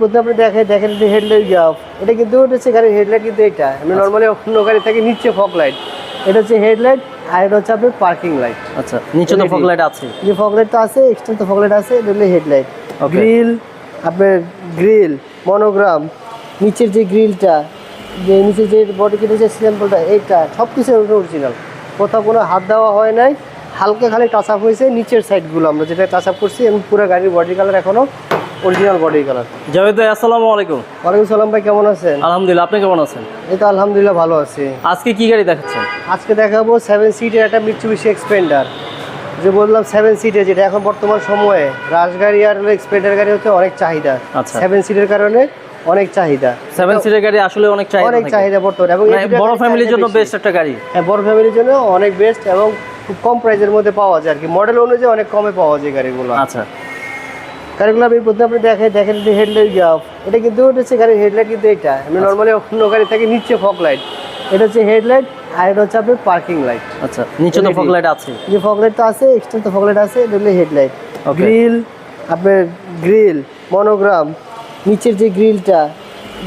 প্রথমে আপনি দেখেন দেখেন যে হেডলাইট এটা কিন্তু হচ্ছে গাড়ির হেডলাইট কিন্তু এটা। আমি নর্মালি অন্য গাড়ি থেকে নিচে ফগ লাইট এটা হচ্ছে হেডলাইট আর এটা হচ্ছে আপনার পার্কিং লাইট আচ্ছা নিচে তো ফগ লাইট আছে। যে ফগ লাইট তো আছে এক্সট্রা তো ফগ লাইট আছে এটা হলো হেডলাইট গ্রিল আপনার গ্রিল মনোগ্রাম নিচের যে গ্রিলটা যে নিচের যে বডি কেটে যে সিম্পলটা এইটা সব কিছু অরিজিনাল কোথাও কোনো হাত দেওয়া হয় নাই হালকা খালি টাচ আপ হয়েছে নিচের সাইডগুলো আমরা যেটা টাচ আপ করছি এবং পুরো গাড়ির বডি কালার এখনও অরিজিনাল বডি কালার জাভেদ ভাই আসসালামু আলাইকুম। ওয়ালাইকুম সালাম ভাই কেমন আছেন? আলহামদুলিল্লাহ আপনি কেমন আছেন? এই তো আলহামদুলিল্লাহ ভালো আছি। আজকে কি গাড়ি দেখাচ্ছেন? আজকে দেখাবো সেভেন সিটের একটা মিটসুবিশি এক্সপেন্ডার যে বললাম সেভেন সিটের যেটা এখন বর্তমান সময়ে রাশ গাড়ি আর এক্সপেন্ডার গাড়ি হচ্ছে অনেক চাহিদা। আচ্ছা। সেভেন সিটের কারণে অনেক চাহিদা। সেভেন সিটের গাড়ি আসলে অনেক চাহিদা অনেক চাহিদা বর্তমানে। এবং মানে বড় ফ্যামিলির জন্য বেস্ট একটা গাড়ি। হ্যাঁ বড় ফ্যামিলির জন্য অনেক বেস্ট এবং খুব কম প্রাইসের মধ্যে পাওয়া যায় আর কি। মডেল অনুযায়ী অনেক কমে পাওয়া যায় গাড়িগুলো। আচ্ছা। গাড়িগুলো আমি প্রথমে আপনি দেখেন দেখেন যে হেডলাইট এটা কিন্তু হচ্ছে গাড়ির হেডলাইট কিন্তু এটা। আমি নর্মালি অন্য গাড়ি থেকে নিচে ফগ লাইট এটা হচ্ছে হেডলাইট আর এটা হচ্ছে আপনার পার্কিং লাইট আচ্ছা নিচে তো ফগ লাইট আছে। যে ফগ লাইট তো আছে এক্সট্রা তো ফগ লাইট আছে এটা হলো হেডলাইট গ্রিল আপনার গ্রিল মনোগ্রাম নিচের যে গ্রিলটা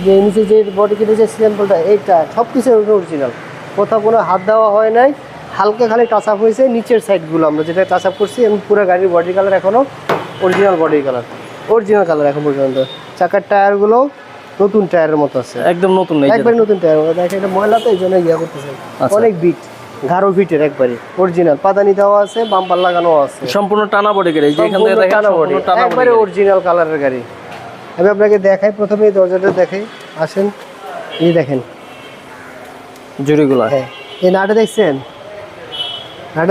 যে নিচের যে বডি কেটে যে এইটা সব কিছু অরিজিনাল কোথাও কোনো হাত দেওয়া হয় নাই হালকা খালি টাচ আপ হয়েছে নিচের সাইডগুলো আমরা যেটা টাচ আপ করছি এবং পুরো গাড়ির বডি কালার এখনও original body colour original colour এখন পর্যন্ত। চাকার টায়ারগুলো নতুন টায়ারের মতো আছে। একদম নতুন একবারে নতুন টায়ার। দেখেন এটা ময়লা তো এই জন্য ইয়া করতেছে। আচ্ছা। অনেক বিট গাঢ় বিটের একবারে। অরিজিনাল পাদানি দেওয়া আছে বাম্পার লাগানো আছে। সম্পূর্ণ টানা বডি গাড়ি। যে এখান থেকে দেখেন টানা বডি একবারে অরিজিনাল কালারের গাড়ি। আমি আপনাকে দেখাই প্রথমে এই দরজাটা দেখাই। আসেন এই দেখেন। জুড়িগুলা। হ্যাঁ। এই নাটা দেখছেন?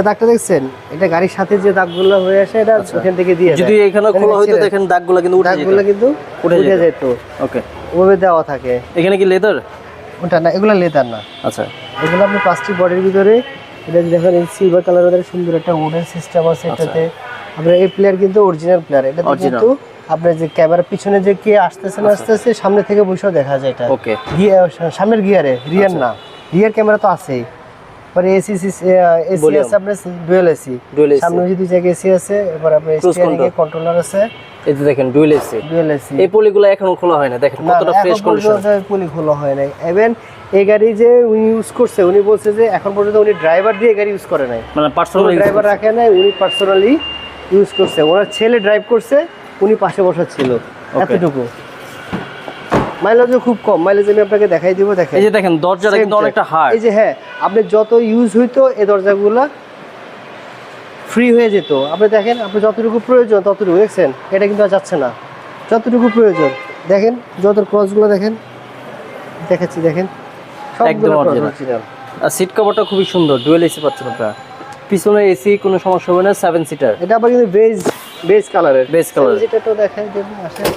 দাগটা দেখছেন? এটা গাড়ির সাথে যে দাগগুলো হয়ে আসে এটা ওখান থেকে দিয়ে আচ্ছা। যদি এখানে এখানে খোলা দেখেন দাগগুলা কিন্তু উঠে যেত। দাগগুলো কিন্তু উঠে যেত। ওকে। ওভাবে দেওয়া থাকে। এখানে কি লেদার? ওটা না এগুলো লেদার না। আচ্ছা। এগুলো আপনি প্লাস্টিক বডির ভিতরে এটা দেখেন এই সিলভার কালারের সুন্দর একটা উডেন সিস্টেম আছে এটাতে। আপনার এই প্লেয়ার কিন্তু অরিজিনাল প্লেয়ার এটা কিন্তু আপনার যে ক্যামেরা পিছনে যে কে আসতেছে না আসতেছে সামনে থেকে বসেও দেখা যায় এটা। ওকে গিয়ার সামনের গিয়ারে রিয়ার না। রিয়ার ক্যামেরা তো আছেই। পরে এসি এসি আছে আপনার ডুয়েল এসি সামনে যদি জায়গায় এসি আছে এবার আপনার স্টিয়ারিং এ কন্ট্রোলার আছে। এই যে দেখেন ডুয়েল এসি ডুয়েল এসি এই পলিগুলো এখনও খোলা হয় না দেখেন কতটা ফ্রেশ কন্ডিশন পুলি খোলা হয় নাই। ইভেন এই গাড়ি যে উনি ইউজ করছে উনি বলছে যে এখন পর্যন্ত উনি ড্রাইভার দিয়ে গাড়ি ইউজ করে নাই। মানে পার্সোনাল ড্রাইভার রাখে নাই উনি পার্সোনালি ইউজ করছে। ওনার ছেলে ড্রাইভ করছে উনি পাশে বসা ছিল। এতটুকু। মাইলেজও খুব কম। মাইলেজ আমি আপনাকে দেখাই দিব দেখেন। এই যে দেখেন দরজাটা কিন্তু অনেকটা হার্ড এই যে হ্যাঁ আপনি যত ইউজ হইতো এই দরজাগুলো ফ্রি হয়ে যেত। আপনি দেখেন আপনি যতটুকু প্রয়োজন ততটুকু দেখছেন? এটা কিন্তু আর যাচ্ছে না। যতটুকু প্রয়োজন দেখেন যত ক্রসগুলো দেখেন দেখাচ্ছি দেখেন। একদম। অরিজিনাল আর সিট কভারটা খুবই সুন্দর ডুয়েল এসি পাচ্ছেন আপনারা। পিছনে এসি কোনো সমস্যা হবে না সেভেন সিটার এটা আবার কিন্তু বেজ বেজ কালারের colour এর। যেটা তো দেখাই দেবেন আসেন।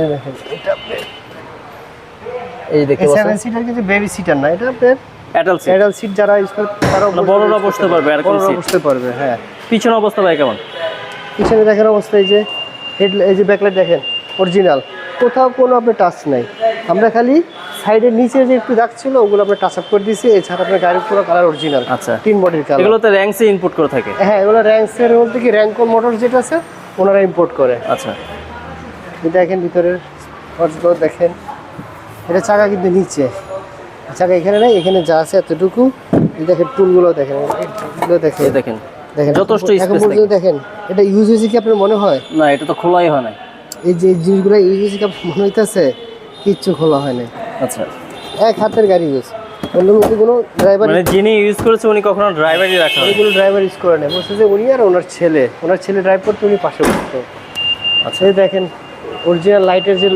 এই দেখেন এটা এই দেখতে সেভেন পাচ্ছেন? সিটার কিন্তু বেবি সিটার না এটা আপনার অ্যাডাল্ট সিট অ্যাডাল্ট সিট যারা ইউজ করে তারা মানে বড়রা বসতে পারবে, এরকম বড়রা বসতে পারবে হ্যাঁ। পিছনে অবস্থা ভাই কেমন? পিছনে দেখেন অবস্থা এই যে হেড এই যে ব্যাকলাইট দেখেন অরিজিনাল কোথাও কোনো আপনার টাচ নাই। আমরা খালি সাইডের নিচে যে একটু দাগ ছিল ওগুলো আমরা টাচ আপ করে দিয়েছি। এছাড়া আপনার গাড়ির পুরো কালার অরিজিনাল আচ্ছা। তিন বডির কালার এগুলোতে র্যাঙ্কসে ইনপুট করে থাকে। হ্যাঁ এগুলো র্যাঙ্কসের বলতে কি র্যাঙ্কো মোটর যেটা আছে ওনারা ইম্পোর্ট করে। আচ্ছা। দেখেন ভিতরের পার্টসগুলো দেখেন। এটা চাকা কিন্তু নিচে। চাকা এখানে নেই এখানে যা আছে এতটুকু। দেখেন টুলগুলো দেখেন এগুলো দেখেন। দেখেন দেখেন যথেষ্ট এখন পর্যন্ত দেখেন। এটা ইউজ হয়েছে কি আপনার মনে হয়? না এটা তো খোলাই হয় না এই যে জিনিসগুলো ইউজ হয়েছে কি মনে হইতেছে? কিচ্ছু খোলা হয় না আচ্ছা। এক হাতের গাড়ি ইউজ অন্য মধ্যে কোনো ড্রাইভার মানে যিনি ইউজ করেছে উনি কখনো ড্রাইভারই কোনো ড্রাইভার ইউজ করে বলছে যে উনি আর ওনার ছেলে ওনার ছেলে ড্রাইভ করতে উনি পাশে বসতো। আচ্ছা। এই দেখেন অরিজিনাল লাইটের যে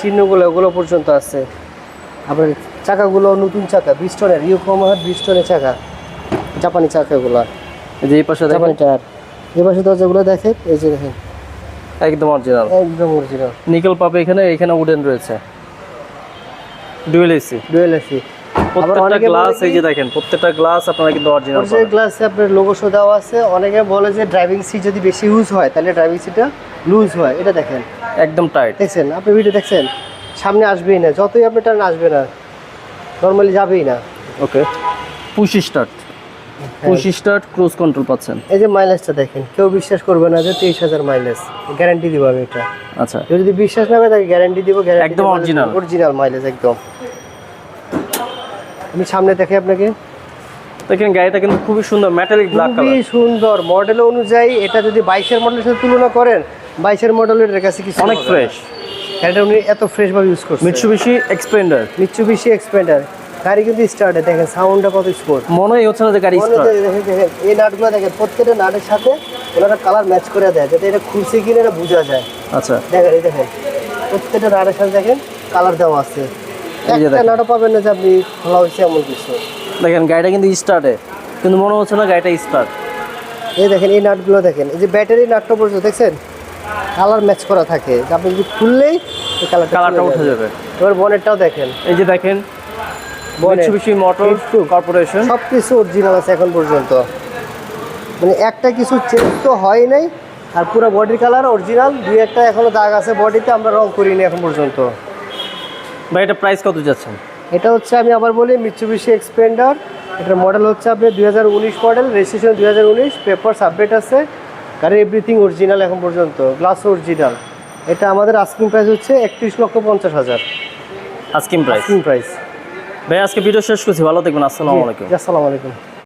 চিহ্নগুলো ওগুলো পর্যন্ত আছে। আবার চাকাগুলো নতুন চাকা বিস্টনের ইউকোমার বিস্টনের চাকা জাপানি চাকাগুলো। যে এই পাশে জাপানি টায়ার যে পাশে দরজাগুলো দেখেন এই যে দেখেন। একদম অরিজিনাল একদম অরিজিনাল নিকেল পাবে এখানে এখানে উডেন রয়েছে। ডুয়েল এসি ডুয়েল এসি প্রত্যেকটা গ্লাস এই যে দেখেন প্রত্যেকটা গ্লাস আপনারা কিন্তু অরিজিনাল গ্লাসে আপনার লোগো শো দেওয়া আছে অনেকে বলে যে ড্রাইভিং সিট যদি বেশি ইউজ হয় তাহলে ড্রাইভিং সিটটা লুজ হয়। এটা দেখেন। একদম টাইট দেখছেন আপনি ভিডিও দেখছেন? সামনে আসবেই না যতই আপনি টান আসবে না। নর্মালি যাবেই না। Okay push start push start cruise control পাচ্ছেন। এই যে মাইলেজটা দেখেন কেউ বিশ্বাস করবে না যে তেইশ হাজার মাইলেজ গ্যারান্টি দিব আমি এটা। আচ্ছা। কেউ যদি বিশ্বাস না করে তাকে গ্যারান্টি দিব একদম original। অরিজিনাল মাইলেজ একদম। আমি সামনে দেখে আপনাকে। দেখেন গাড়িটা কিন্তু খুবই সুন্দর মেটালিক ব্ল্যাক কালার খুবই সুন্দর। মডেল অনুযায়ী এটা যদি বাইশের মডেলের সাথে তুলনা করেন বাইশের মডেলের কাছে কিছু অনেক ফ্রেশ গাড়িটা উনি এত ফ্রেশ ভাবে ইউজ করছেন মিটসুবিশি এক্সপেন্ডার মিৎসুবিশি এক্সপেন্ডার গাড়ি কিন্তু স্টার্টে দেখেন সাউন্ডটা কত স্পোর্ট মনেই হচ্ছে না যে গাড়ি স্টার্ট দেখেন এই নাটগুলো দেখেন প্রত্যেকটা নাটের সাথে ওনারা কালার ম্যাচ করে দেয় যাতে এটা খুলছে কিনা এটা বোঝা যায়। আচ্ছা। দেখেন এই দেখেন প্রত্যেকটা নাটের সাথে দেখেন কালার দেওয়া আছে। একটা। নাটও পাবেন না যে আপনি খোলা হয়েছে এমন কিছু। দেখেন গাড়িটা কিন্তু স্টার্টে কিন্তু মনে হচ্ছে না গাড়িটা স্টার্ট এই দেখেন এই নাটগুলো দেখেন এই যে ব্যাটারি নাটটা পড়ছে দেখছেন? কালার ম্যাচ করা থাকে। আপনি যদি খুললেই কালারটা কালারটা উঠে যাবে। এবার বনেটটাও দেখেন। এই যে দেখেন মিটসুবিশি মোটর কর্পোরেশন সব কিছু অরিজিনাল আছে এখন পর্যন্ত। মানে একটা কিছু চেঞ্জ তো হয় নাই আর পুরো বডির কালার অরিজিনাল দুই একটা এখনও দাগ আছে বডিতে আমরা রং করিনি এখন পর্যন্ত। ভাই এটা প্রাইস কত যাচ্ছেন? এটা হচ্ছে আমি আবার বলি মিৎসুবিশি এক্সপেন্ডার এটার মডেল হচ্ছে আপনি দুই হাজার উনিশ মডেল রেজিস্ট্রেশন দুই হাজার উনিশ পেপার আপডেট আছে। গাড়ির এভরিথিং অরিজিনাল এখন পর্যন্ত গ্লাস অরিজিনাল এটা আমাদের আস্কিং প্রাইস হচ্ছে একত্রিশ লক্ষ পঞ্চাশ হাজার। আস্কিং প্রাইস আস্কিং প্রাইস ভাই আজকে ভিডিও শেষ করছি ভালো দেখবেন আসসালামু আলাইকুম। আসসালামু আলাইকুম।